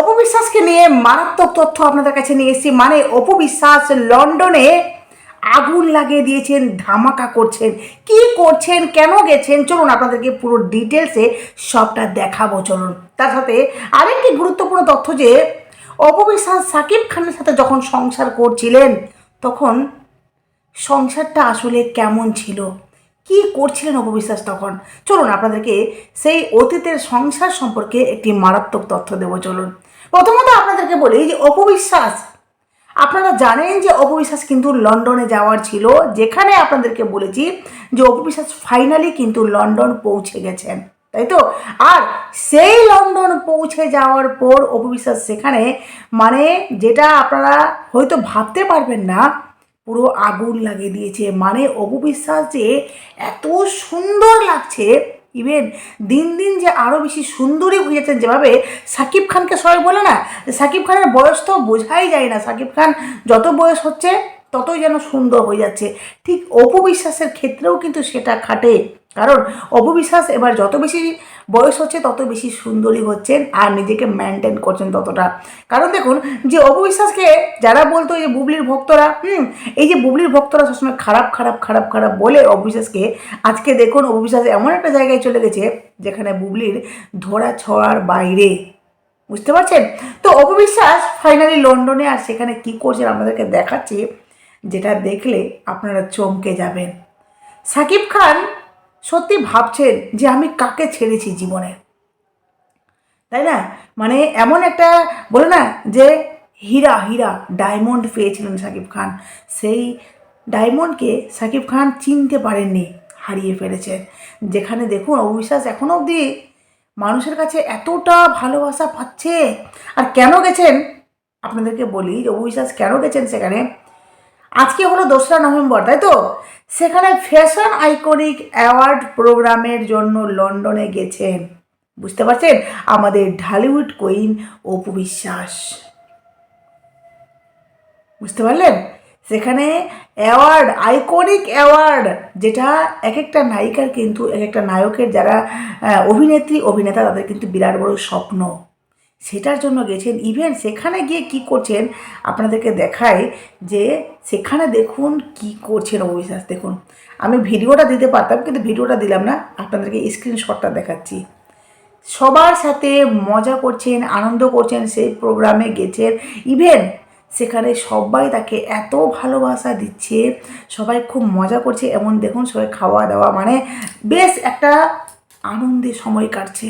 অপবিশ্বাসকে নিয়ে মারাত্মক তথ্য আপনাদের কাছে নিয়ে এসেছি। মানে অপবিশ্বাস লন্ডনে আগুন লাগিয়ে দিয়েছেন, ধামাকা করছেন। কি করছেন, কেন গেছেন? চলুন আপনাদেরকে পুরো ডিটেলসে সবটা দেখাবো, চলুন। তার সাথে আরেকটি গুরুত্বপূর্ণ তথ্য যে, অপবিশ্বাস সাকিব খানের সাথে যখন সংসার করছিলেন, তখন সংসারটা আসলে কেমন ছিল? কি করছিলেন অপবিশ্বাস তখন? চলুন আপনাদেরকে সেই অতীতের সংসার সম্পর্কে একটি মারাত্মক তথ্য দেব, চলুন। প্রথমত আপনাদেরকে বলি যে অপবিশ্বাস, আপনারা জানেন যে অপবিশ্বাস কিন্তু লন্ডনে যাওয়ার ছিল, যেখানে আপনাদেরকে বলেছি যে অপবিশ্বাস ফাইনালি কিন্তু লন্ডন পৌঁছে গেছেন, তাই তো? আর সেই লন্ডন পৌঁছে যাওয়ার পর অপবিশ্বাস সেখানে মানে যেটা আপনারা হয়তো ভাবতে পারবেন না পুরো আগুন লাগিয়ে দিয়েছে। মানে অপবিশ্বাস যে এত সুন্দর লাগছে ইভেন দিন দিন যে আরও বেশি সুন্দরী হয়ে যাচ্ছেন যেভাবে সাকিব খানকে সবাই বলে না সাকিব খানের বয়স তো বোঝাই যায় না। সাকিব খান যত বয়স হচ্ছে ততই যেন সুন্দর হয়ে যাচ্ছে। ঠিক অপবিশ্বাসের ক্ষেত্রেও কিন্তু সেটা খাটে। কারণ অপবিশ্বাস এবার যত বেশি বয়স হচ্ছে, তত বেশি সুন্দরী হচ্ছেন আর নিজেকে মেনটেন করছেন ততটা। কারণ দেখুন, যে অপবিশ্বাসকে যারা বলতো যে বুবলির ভক্তরা, হুম, এই যে বুবলির ভক্তরা সবসময় খারাপ খারাপ খারাপ খারাপ বলে অপবিশ্বাসকে, আজকে দেখুন অপবিশ্বাস এমন একটা জায়গায় চলে গেছে, যেখানে বুবলির ধরা ছড়ার বাইরে। বুঝতে পারছেন? তো অপবিশ্বাস ফাইনালি লন্ডনে আর সেখানে কি করছেন আপনাদেরকে দেখাচ্ছি, যেটা দেখলে আপনারা চমকে যাবেন। সাকিব খান সত্যি ভাবছেন যে আমি কাকে ছেড়েছি জীবনে? তাই না? মানে এমন একটা, বলে না যে হীরা হীরা, ডায়মন্ড পেয়েছিলেন সাকিব খান। সেই ডায়মন্ডকে সাকিব খান চিনতে পারেননি, হারিয়ে ফেলেছেন। যেখানে দেখুন অবিশ্বাস এখনও অবধি মানুষের কাছে এতটা ভালোবাসা পাচ্ছে। আর কেন গেছেন? আপনাদেরকে বলি যে অবিশ্বাস কেন গেছেন সেখানে? আজকে হলো দোসরা নভেম্বর, তাই তো? সেখানে ফ্যাশন আইকনিক অ্যাওয়ার্ড প্রোগ্রামের জন্য লন্ডনে গেছেন, বুঝতে পারছেন? আমাদের ঢালিউড কুইন অপু বিশ্বাস। বুঝতে পারলেন? সেখানে অ্যাওয়ার্ড আইকনিক অ্যাওয়ার্ড যেটা এক একটা নায়িকার কিন্তু এক একটা নায়কের যারা অভিনেত্রী, অভিনেতা, তাদের কিন্তু বিরাট বড় স্বপ্ন। সেটার জন্য গেছেন। ইভেন সেখানে গিয়ে কি করছেন, আপনাদেরকে দেখায় যে সেখানে দেখুন কি করছেন অবিশ্বাস দেখুন, আমি ভিডিওটা দিতে পারতাম কিন্তু ভিডিওটা দিলাম না, আপনাদেরকে স্ক্রিনশটটা দেখাচ্ছি। সবার সাথে মজা করছেন, আনন্দ করছেন, সেই প্রোগ্রামে গেছেন। ইভেন সেখানে সবাই তাকে এত ভালোবাসা দিচ্ছে, সবাই খুব মজা করছে। এমন দেখুন, সবাই খাওয়া দাওয়া মানে বেশ একটা আনন্দে সময় কাটছে।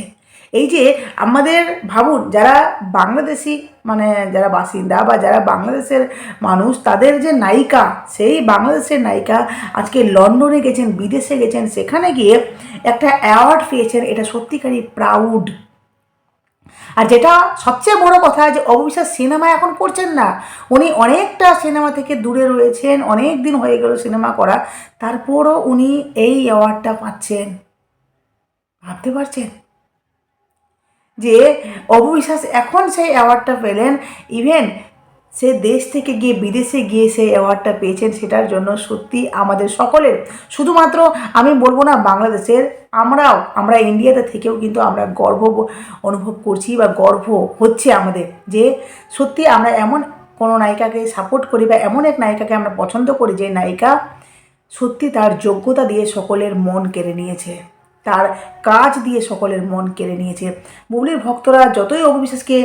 এই যে আমাদের ভাবুন, যারা বাংলাদেশি মানে যারা বাসিন্দা বা যারা বাংলাদেশের মানুষ, তাদের যে নায়িকা, সেই বাংলাদেশের নায়িকা আজকে লন্ডনে গেছেন, বিদেশে গেছেন, সেখানে গিয়ে একটা অ্যাওয়ার্ড পেয়েছেন, এটা সত্যিকারই প্রাউড। আর যেটা সবচেয়ে বড় কথা, যে অবিশ্বাস সিনেমা এখন করছেন না। উনি অনেকটা সিনেমা থেকে দূরে রয়েছেন, অনেক দিন হয়ে গেল সিনেমা করা, তারপরও উনি এই অ্যাওয়ার্ডটা পাচ্ছেন। ভাবতে পারছেন? যে অববিশ্বাস এখন সেই অ্যাওয়ার্ডটা পেলেন ইভেন সে দেশ থেকে গিয়ে বিদেশে গিয়ে সেই অ্যাওয়ার্ডটা পেয়েছেন সেটার জন্য সত্যি আমাদের সকলের, শুধুমাত্র আমি বলব না বাংলাদেশের, আমরাও, আমরা ইন্ডিয়াতে থেকেও কিন্তু আমরা গর্ব অনুভব করছি বা গর্ব হচ্ছে আমাদের যে সত্যি আমরা এমন কোনো নায়িকাকে সাপোর্ট করি বা এমন এক নায়িকাকে আমরা পছন্দ করি যে নায়িকা সত্যি তার যোগ্যতা দিয়ে সকলের মন কেড়ে নিয়েছে। তার কাজ দিয়ে সকলের মন কেড়ে নিয়েছে। বুবলির ভক্তরা যতই অবিশ্বাসকে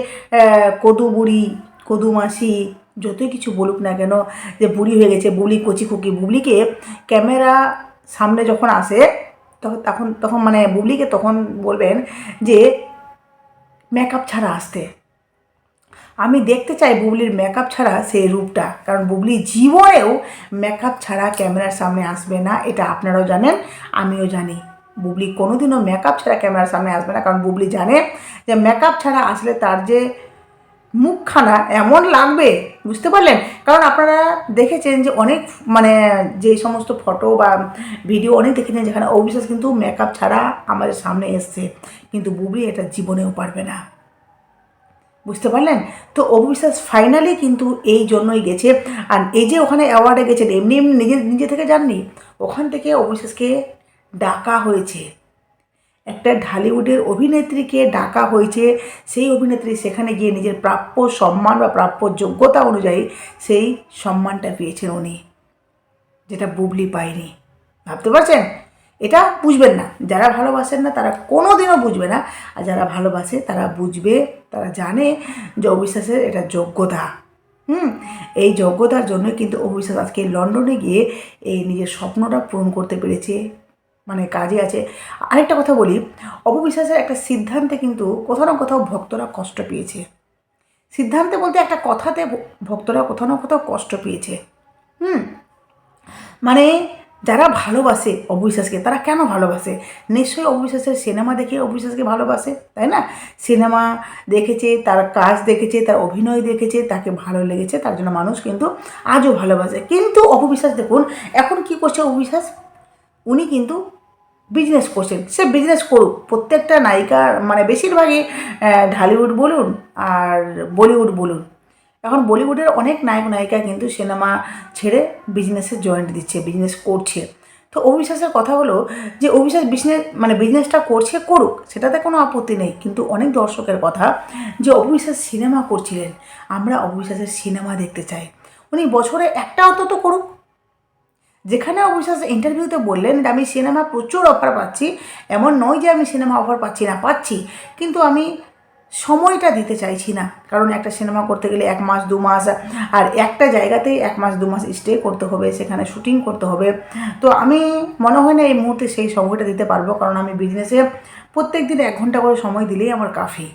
কদু বুড়ি, কদু মাসি, যতই কিছু বলুক না কেন, যে বুড়ি হয়ে গেছে, বুবলি কচি খুকি, বুবলিকে ক্যামেরা সামনে যখন আসে তখন তখন তখন মানে বুবলিকে তখন বলবেন যে মেকআপ ছাড়া আসতে। আমি দেখতে চাই বুবলির মেকআপ ছাড়া সেই রূপটা, কারণ বুবলি জীবনেও মেকআপ ছাড়া ক্যামেরার সামনে আসবে না, এটা আপনারাও জানেন, আমিও জানি। বুবলি কোনোদিনও মেকআপ ছাড়া ক্যামেরার সামনে আসবে না। কারণ বুবলি জানে যে মেকআপ ছাড়া আসলে তার যে মুখখানা এমন লাগবে, বুঝতে পারলেন? কারণ আপনারা দেখেছেন যে অনেক মানে যে সমস্ত ফটো বা ভিডিও অনেক দেখেছেন যেখানে অবিশ্বাস কিন্তু মেকআপ ছাড়া আমাদের সামনে এসছে। কিন্তু বুবলি এটা জীবনেও পারবে না। বুঝতে পারলেন? তো অবিশ্বাস ফাইনালি কিন্তু এই জন্যই গেছে। আর এই যে ওখানে অ্যাওয়ার্ডে গেছেন, এমনি এমনি নিজে নিজে থেকে যাননি? ওখান থেকে অবিশ্বাসকে ডাকা হয়েছে। একটা ঢালিউডের অভিনেত্রীকে ডাকা হয়েছে। সেই অভিনেত্রী সেখানে গিয়ে নিজের প্রাপ্য সম্মান বা প্রাপ্য যোগ্যতা অনুযায়ী সেই সম্মানটা পেয়েছেন উনি। যেটা বুবলি পায়নি। ভাবতে পারছেন? এটা বুঝবেন না। যারা ভালোবাসেন না, তারা কোনো দিনও বুঝবে না। আর যারা ভালোবাসে, তারা বুঝবে, তারা জানে যে অবিশ্বাসের এটা যোগ্যতা। হুম? এই যোগ্যতার জন্যই কিন্তু অবিশ্বাস আজকে লন্ডনে গিয়ে এই নিজের স্বপ্নটা পূরণ করতে পেরেছে। মানে কাজে আছে। আরেকটা কথা বলি, অপবিশ্বাসের একটা সিদ্ধান্তে কিন্তু কোথাও না কোথাও ভক্তরা কষ্ট পেয়েছে। সিদ্ধান্তে বলতে একটা কথাতে ভক্তরা কোথাও না কোথাও কষ্ট পেয়েছে। হুম? মানে যারা ভালোবাসে অবিশ্বাসকে তারা কেন ভালোবাসে? নিশ্চয়ই অবিশ্বাসের সিনেমা দেখে অবিশ্বাসকে ভালোবাসে, তাই না? সিনেমা দেখেছে, তার কাজ দেখেছে, তার অভিনয় দেখেছে, তাকে ভালো লেগেছে, তার জন্য মানুষ কিন্তু আজও ভালোবাসে। কিন্তু অপবিশ্বাস দেখুন, এখন কি করছে অবিশ্বাস উনি কিন্তু বিজনেস করছেন। সে বিজনেস করুক। প্রত্যেকটা নায়িকার মানে বেশিরভাগই ঢালিউড বলুন আর বলিউড বলুন। এখন বলিউডের অনেক নায়ক, নায়িকা কিন্তু সিনেমা ছেড়ে বিজনেসে জয়েন্ট দিচ্ছে বিজনেস করছে। তো অবিশ্বাসের কথা হলো যে অবিশ্বাস বিজনেস মানে বিজনেসটা করছে, করুক, সেটাতে কোনো আপত্তি নেই। কিন্তু অনেক দর্শকের কথা যে অবিশ্বাস সিনেমা করছিলেন, আমরা অবিশ্বাসের সিনেমা দেখতে চাই। উনি বছরে একটা অন্তত করুক। যেখানে অবিশ্বাস ইন্টারভিউতে বললেন যে, আমি সিনেমা প্রচুর অফার পাচ্ছি। এমন নয় যে আমি সিনেমা অফার পাচ্ছি না, পাচ্ছি। কিন্তু আমি সময়টা দিতে চাইছি না। কারণ একটা সিনেমা করতে গেলে এক মাস, দু মাস, আর একটা জায়গাতেই এক মাস, দু মাস স্টে করতে হবে, সেখানে শুটিং করতে হবে। তো আমি, মনে হয় না এই মুহূর্তে সেই সময়টা দিতে পারব। কারণ আমি বিজনেসে প্রত্যেক দিন এক ঘণ্টা করে সময় দিলেই আমার কাফি।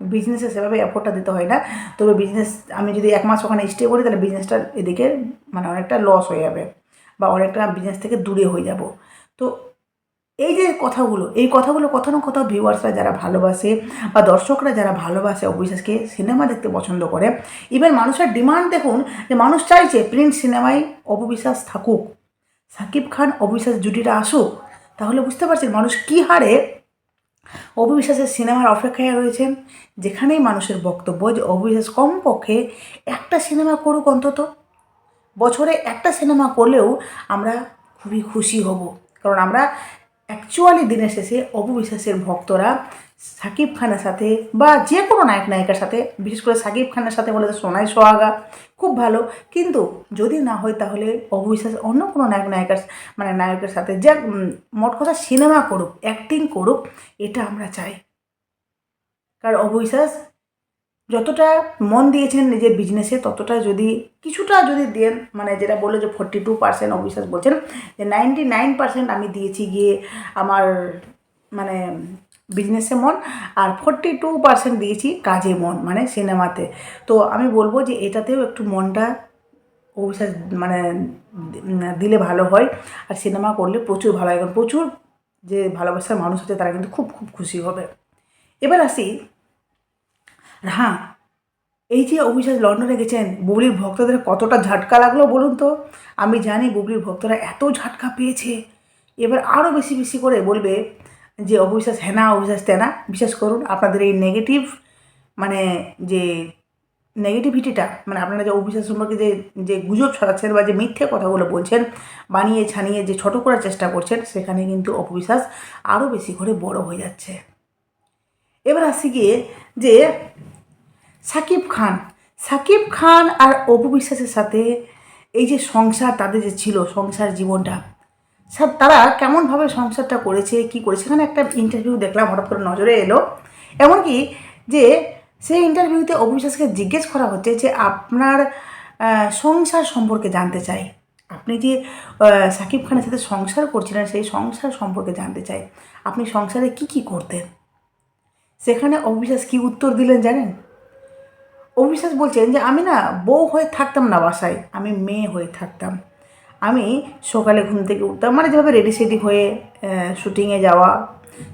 বিজনেসে সেভাবে এফোর্টটা দিতে হয় না। তবে বিজনেস আমি যদি এক মাস ওখানে স্টে করি, তাহলে বিজনেসটা এদিকে মানে অনেকটা লস হয়ে যাবে। বা অনেকটা বিজনেস থেকে দূরে হয়ে যাব। তো এই যে কথাগুলো, এই কথাগুলো কোথাও না কোথাও ভিউয়ার্সরা যারা ভালোবাসে বা দর্শকরা যারা ভালোবাসে অবিশ্বাসকে সিনেমা দেখতে পছন্দ করে ইভেন মানুষের ডিমান্ড দেখুন যে মানুষ চাইছে প্রিন্ট সিনেমায় অপবিশ্বাস থাকুক, সাকিব খান অবিশ্বাস জুটিটা আসুক, তাহলে বুঝতে পারছেন মানুষ কী হারে অবিশ্বাসের সিনেমার অপেক্ষায় রয়েছেন যেখানেই মানুষের বক্তব্য যে অবিশ্বাস কমপক্ষে একটা সিনেমা করুক অন্তত। বছরে একটা সিনেমা করলেও আমরা খুবই খুশি হব। কারণ আমরা অ্যাকচুয়ালি দিনের শেষে অপবিশ্বাসের ভক্তরা সাকিব খানের সাথে বা যে কোনো নায়ক, নায়িকার সাথে, বিশেষ করে সাকিব খানের সাথে বলে সোনাই সোহাগা, খুব ভালো। কিন্তু যদি না হয় তাহলে অবিশ্বাস অন্য কোনো নায়ক, নায়িকার মানে নায়কের সাথে যা মোট কথা সিনেমা করুক অ্যাক্টিং করুক, এটা আমরা চাই। কারণ অবিশ্বাস যতটা মন দিয়েছেন নিজের বিজনেসে ততটা যদি, কিছুটা যদি দেন মানে যেটা বলল যে ফোর্টি টু পার্সেন্ট অবিশ্বাস বলছেন, যে নাইনটি নাইন পার্সেন্ট আমি দিয়েছি গিয়ে আমার মানে বিজনেসে মন, আর ফোর্টি টু পার্সেন্ট দিয়েছি কাজে মন মানে সিনেমাতে তো। আমি বলব যে এটাতেও একটু মনটা অবিশ্বাস মানে দিলে ভালো হয়, আর সিনেমা করলে প্রচুর ভালো হয়, কারণ প্রচুর যে ভালোবাসার মানুষ আছে, তারা কিন্তু খুব খুব খুশি হবে। এবার আসি আর হ্যাঁ এই যে অভিষেক লন্ডনে গেছেন, বুবলির ভক্তদের কতটা ঝাটকা লাগল বলুন তো? আমি জানি বুবলির ভক্তরা এত ঝাটকা পেয়েছে। এবার আরও বেশি বেশি করে বলবে যে অবিশ্বাস হ্যানা অবিশ্বাস তেনা বিশেষ করুন, আপনাদের এই নেগেটিভ মানে যে নেগেটিভিটিটা মানে আপনারা যে অবিশ্বাস সম্পর্কে যে যে গুজব ছড়াচ্ছেন বা যে মিথ্যে কথাগুলো বলছেন, বানিয়ে ছানিয়ে যে ছোট করার চেষ্টা করছেন, সেখানে কিন্তু অপবিশ্বাস আরও বেশি করে বড় হয়ে যাচ্ছে। এবার আসি গিয়ে যে সাকিব খান। সাকিব খান আর অপু বিশ্বাসের সাথে এই যে সংসার, তাদের যে ছিল সংসার জীবনটা, স্যার তারা কেমনভাবে সংসারটা করেছে, কি করেছে? সেখানে একটা ইন্টারভিউ দেখলাম, হঠাৎ করে নজরে এলো। এমনকি যে সেই ইন্টারভিউতে অবিশ্বাসকে জিজ্ঞেস করা হচ্ছে যে আপনার সংসার সম্পর্কে জানতে চাই। আপনি যে সাকিব খানের সাথে সংসার করছিলেন, সেই সংসার সম্পর্কে জানতে চাই। আপনি সংসারে কি কি করতেন? সেখানে অবিশ্বাস কি উত্তর দিলেন জানেন? অবিশ্বাস বলছেন যে, আমি না বউ হয়ে থাকতাম না বাসায়, আমি মেয়ে হয়ে থাকতাম। আমি সকালে ঘুম থেকে উঠতাম মানে যেভাবে রেডি সেডি হয়ে শুটিংয়ে যাওয়া,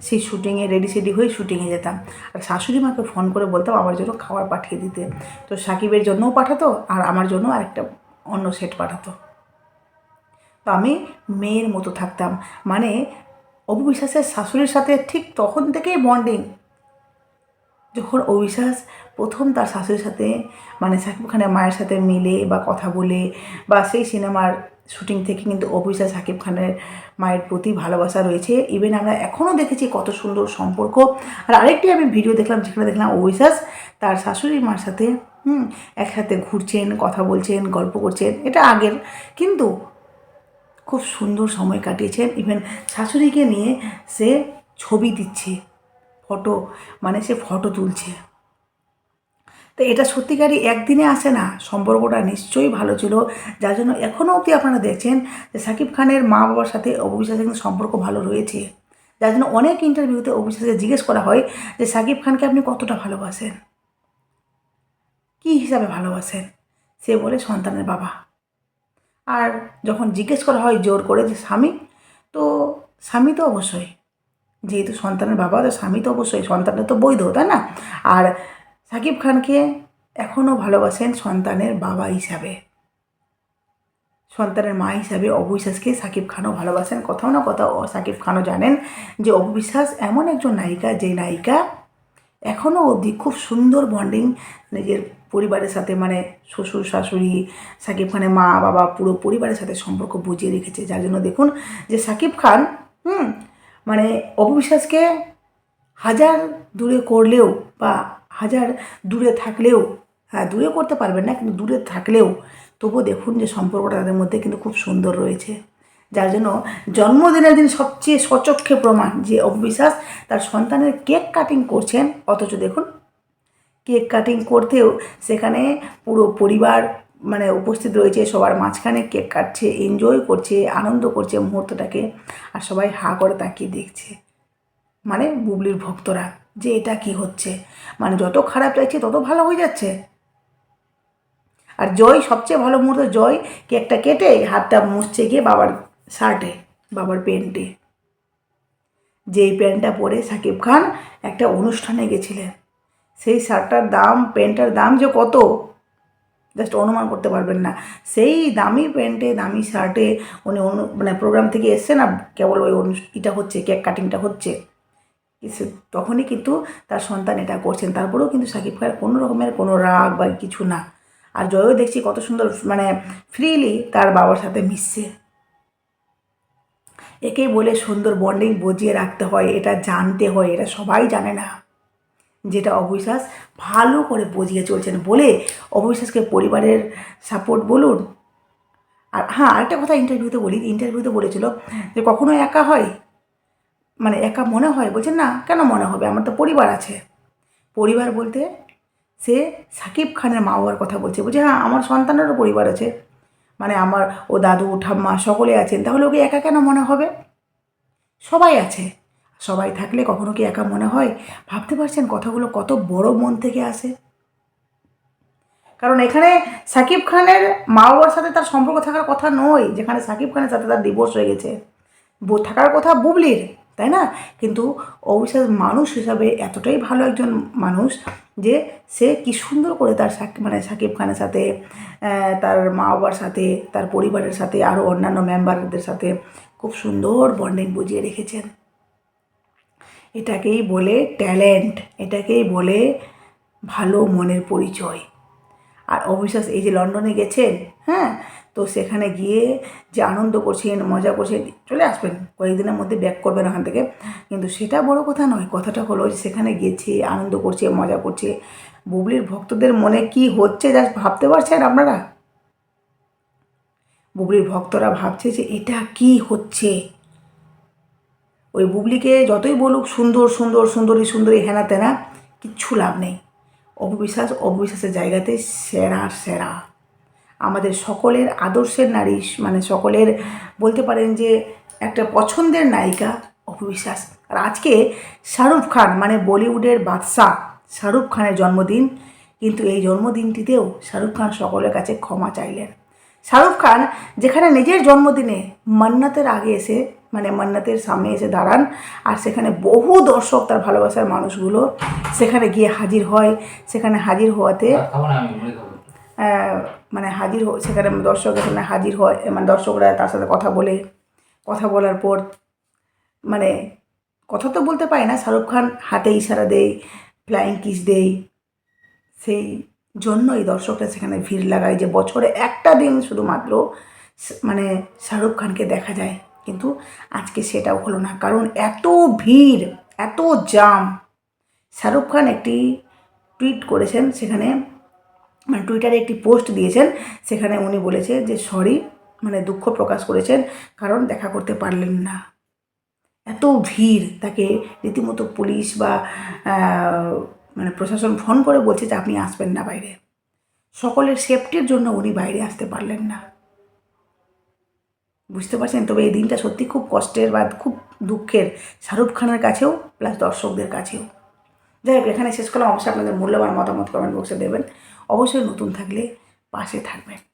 সেই শুটিংয়ে রেডি সেডি হয়ে শুটিংয়ে যেতাম। আর শাশুড়ি মাকে ফোন করে বলতাম, আমার জন্য খাবার পাঠিয়ে দিতে। তো সাকিবের জন্যও পাঠাতো, আর আমার জন্য আরেকটা অন্য সেট পাঠাতো। তো আমি মেয়ের মতো থাকতাম। মানে অবিশ্বাসের শাশুড়ির সাথে ঠিক তখন থেকেই বন্ডিং যখন অবিশ্বাস প্রথম তার শাশুড়ির সাথে মানে সাকিব খানের মায়ের সাথে মিলে বা কথা বলে বা সেই সিনেমার শুটিং থেকে কিন্তু অভিষা সাকিব খানের মায়ের প্রতি ভালোবাসা রয়েছে। ইভেন আমরা এখনও দেখেছি কত সুন্দর সম্পর্ক। আর আরেকটি আমি ভিডিও দেখলাম, যেখানে দেখলাম অবিশ্বাস তার শাশুড়ি মার সাথে, হুম, একসাথে ঘুরছেন, কথা বলছেন, গল্প করছেন। এটা আগের, কিন্তু খুব সুন্দর সময় কাটিয়েছেন। ইভেন শাশুড়িকে নিয়ে সে ছবি দিচ্ছে। ফটো মানে সে ফটো তুলছে। তো এটা সত্যিকারই একদিনে আসে না, সম্পর্কটা নিশ্চয়ই ভালো ছিল। যার জন্য এখনও অবধি আপনারা দেখছেন যে সাকিব খানের মা বাবার সাথে অবিশ্বাসের কিন্তু সম্পর্ক ভালো রয়েছে। যার জন্য অনেক ইন্টারভিউতে অবিশ্বাসকে জিজ্ঞেস করা হয় যে, সাকিব খানকে আপনি কতটা ভালোবাসেন? কী হিসাবে ভালোবাসেন? সে বলে, সন্তানের বাবা। আর যখন জিজ্ঞেস করা হয় জোর করে যে, স্বামী? তো স্বামী তো অবশ্যই। যেহেতু সন্তানের বাবা, তো স্বামী তো অবশ্যই সন্তানের তো বৈধ, তাই না? আর সাকিব খানকে এখনও ভালোবাসেন সন্তানের বাবা হিসাবে। সন্তানের মা হিসাবে অবিশ্বাসকে সাকিব খানও ভালোবাসেন। কোথাও না কোথাও সাকিব খানও জানেন যে অবিশ্বাস এমন একজন নায়িকা, যে নায়িকা এখনও অবধি খুব সুন্দর বন্ডিং নিজের পরিবারের সাথে মানে শ্বশুর, শাশুড়ি, সাকিব খানের মা, বাবা, পুরো পরিবারের সাথে সম্পর্ক বুঝিয়ে রেখেছে। যার জন্য দেখুন যে সাকিব খান, হুম মানে অবিশ্বাসকে হাজার দূরে করলেও বা হাজার দূরে থাকলেও হ্যাঁ দূরে করতে পারবেন না, কিন্তু দূরে থাকলেও তবুও দেখুন যে সম্পর্কটা তাদের মধ্যে কিন্তু খুব সুন্দর রয়েছে। যার জন্য জন্মদিনের দিন সবচেয়ে সচক্ষে প্রমাণ যে অবিশ্বাস তার সন্তানের কেক কাটিং করছেন। অথচ দেখুন, কেক কাটিং করতেও সেখানে পুরো পরিবার মানে উপস্থিত রয়েছে, সবার মাঝখানে কেক কাটছে এনজয় করছে, আনন্দ করছে মুহূর্তটাকে আর সবাই হা করে তাকিয়ে দেখছে। মানে বুবলির ভক্তরা যে এটা কি হচ্ছে? মানে যত খারাপ চাইছে তত ভালো হয়ে যাচ্ছে। আর জয়, সবচেয়ে ভালো মুহূর্ত জয়, কেকটা কেটে হাতটা মুছছে গিয়ে বাবার শার্টে, বাবার প্যান্টে। যেই প্যান্টটা পরে সাকিব খান একটা অনুষ্ঠানে গেছিলেন। সেই শার্টটার দাম, প্যান্টটার দাম যে কত? জাস্ট অনুমান করতে পারবেন না। সেই দামি প্যান্টে, দামি শার্টে উনি অনু মানে প্রোগ্রাম থেকে এসছে না কেবল ওই এটা হচ্ছে কেক কাটিংটা হচ্ছে। তখনই কিন্তু তার সন্তান এটা করছেন। তারপরেও কিন্তু সাকিব খানের কোনো রকমের কোনো রাগ বা কিছু না। আর জয়ও দেখছি কত সুন্দর মানে ফ্রিলি তার বাবার সাথে মিশছে। একেই বলে সুন্দর বন্ডিং বজিয়ে রাখতে হয়, এটা জানতে হয়, এটা সবাই জানে না। যেটা অবিশ্বাস ভালো করে বুঝিয়ে চলছেন বলে অবিশ্বাসকে পরিবারের সাপোর্ট বলুন। আর হ্যাঁ আরেকটা কথা ইন্টারভিউতে বলি ইন্টারভিউতে বলেছিল যে কখনো একা হয়? মানে একা মনে হয়? বলছেন, না, কেন মনে হবে? আমার তো পরিবার আছে। পরিবার বলতে সে সাকিব খানের মা বাবার কথা বলছে। বলছে হ্যাঁ আমার সন্তানেরও পরিবার আছে। মানে আমার ও দাদু, ঠাম্মা সকলে আছেন। তাহলে ওকে একা কেন মনে হবে? সবাই আছে। সবাই থাকলে কখনো কি একা মনে হয়? ভাবতে পারছেন কথাগুলো কত বড় মন থেকে আসে? কারণ এখানে সাকিব খানের মা বাবার সাথে তার সম্পর্ক থাকার কথা নয়, যেখানে সাকিব খানের সাথে তার ডিভোর্স হয়ে গেছে। থাকার কথা বুবলির, তাই না? কিন্তু অবিশ্বাস মানুষ হিসাবে এতটাই ভালো একজন মানুষ যে সে কি সুন্দর করে তার সাক- মানে সাকিব খানের সাথে তার মা বাবার সাথে, তার পরিবারের সাথে আরও অন্যান্য মেম্বারদের সাথে খুব সুন্দর বন্ডিং বুঝিয়ে রেখেছেন। এটাকেই বলে ট্যালেন্ট, এটাকেই বলে ভালো মনের পরিচয়। আর অবিশ্বাস, এই যে লন্ডনে গেছেন হ্যাঁ তো সেখানে গিয়ে যে আনন্দ করছেন, মজা করছেন, চলে আসবেন, কয়েকদিনের মধ্যে ব্যাক করবেন ওখান থেকে। কিন্তু সেটা বড় কথা নয়, কথাটা হলো যে সেখানে গেছে, আনন্দ করছে, মজা করছে। বুবলির ভক্তদের মনে কি হচ্ছে যা ভাবতে পারছেন আপনারা? বুবলির ভক্তরা ভাবছে যে এটা কি হচ্ছে? ওই বুবলিকে যতই বলুক সুন্দর সুন্দর, সুন্দরী সুন্দরী হেনা তেনা, কিচ্ছু লাভ নেই। অবিশ্বাস অবিশ্বাসের জায়গাতে সেরা সেরা। আমাদের সকলের আদর্শের নারী মানে সকলের বলতে পারেন যে একটা পছন্দের নায়িকা অপবিশ্বাস। আর আজকে শাহরুখ খান মানে বলিউডের বাদশাহ শাহরুখ খানের জন্মদিন, কিন্তু এই জন্মদিনটিতেও শাহরুখ খান সকলের কাছে ক্ষমা চাইলেন। শাহরুখ খান যেখানে নিজের জন্মদিনে মান্নাতের আগে এসে মানে মান্নাতের সামনে এসে দাঁড়ান। আর সেখানে বহু দর্শক তার ভালোবাসার মানুষগুলো সেখানে গিয়ে হাজির হয়। সেখানে হাজির হওয়াতে মানে হাজির সেখানে দর্শক এখানে হাজির হয় মানে দর্শকরা তার সাথে কথা বলে। কথা বলার পর মানে কথা তো বলতে পারে না শাহরুখ খান হাতে ইশারা দেয় ফ্লাইং কিস দেয়। সেই জন্যই দর্শকরা সেখানে ভিড় লাগায় যে বছরে একটা দিন শুধুমাত্র মানে শাহরুখ খানকে দেখা যায়। কিন্তু আজকে সেটাও হলো না। কারণ এত ভিড়, এত জাম। শাহরুখ খান একটি টুইট করেছেন সেখানে মানে টুইটারে একটি পোস্ট দিয়েছেন সেখানে উনি বলেছে যে, সরি মানে দুঃখ প্রকাশ করেছেন, কারণ দেখা করতে পারলেন না। এত ভিড়, তাকে রীতিমতো পুলিশ বা মানে প্রশাসন ফোন করে বলছে যে, আপনি আসবেন না বাইরে। সকলের সেফটির জন্য উনি বাইরে আসতে পারলেন না। বুঝতে পারছেন? তবে এই দিনটা সত্যি খুব কষ্টের বা খুব দুঃখের। শাহরুখ খানের কাছেও, প্লাস দর্শকদের কাছেও। যাই হোক এখানে শেষ করলাম। অবশ্যই আপনাদের মূল্যবান মতামত কমেন্ট বক্সে দেবেন। অবশ্যই নতুন থাকলে পাশে থাকবেন।